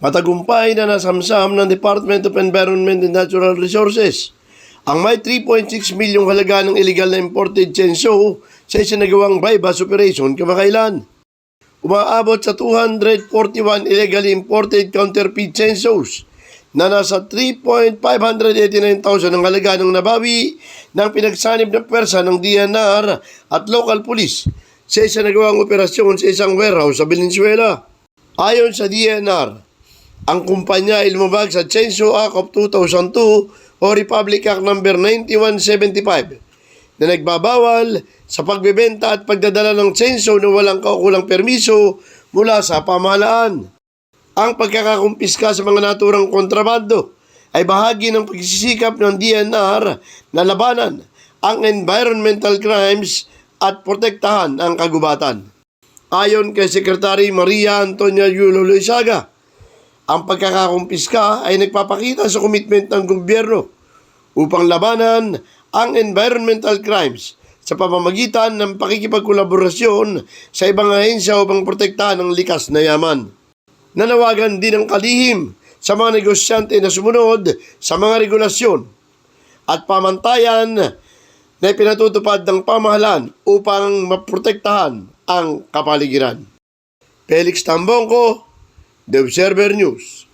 Matagumpay na nasamsam ng Department of Environment and Natural Resources ang may 3.6 milyong halaga ng illegal na imported chenso sa isinagawang bypass operation kamakailan. Umaabot sa 241 illegally imported counterfeit censos na nasa 3.589,000 ang halaga ng nabawi ng pinagsanib ng pwersa ng DNR at local police sa isinagawang operasyon sa isang warehouse sa Valenzuela. Ayon sa DNR, ang kumpanya ay sa Censo Act of 2002 o Republic Act No. 9175 na nagbabawal sa pagbebenta at pagdadala ng censo na walang kaukulang permiso mula sa pamahalaan. Ang pagkakakumpiska sa mga naturang kontrabando ay bahagi ng pagsisikap ng DNR na labanan ang environmental crimes at protektahan ang kagubatan. Ayon kay Secretary Maria Antonia Yulo Luisaga, ang pagkakakumpiska ay nagpapakita sa komitment ng gobyerno upang labanan ang environmental crimes sa pamamagitan ng pakikipagkolaborasyon sa ibang ahensya upang protektahan ang likas na yaman. Nanawagan din ang kalihim sa mga negosyante na sumunod sa mga regulasyon at pamantayan na pinatutupad ng pamahalaan upang maprotektahan ang kapaligiran. Felix Tambongko, The Observer News.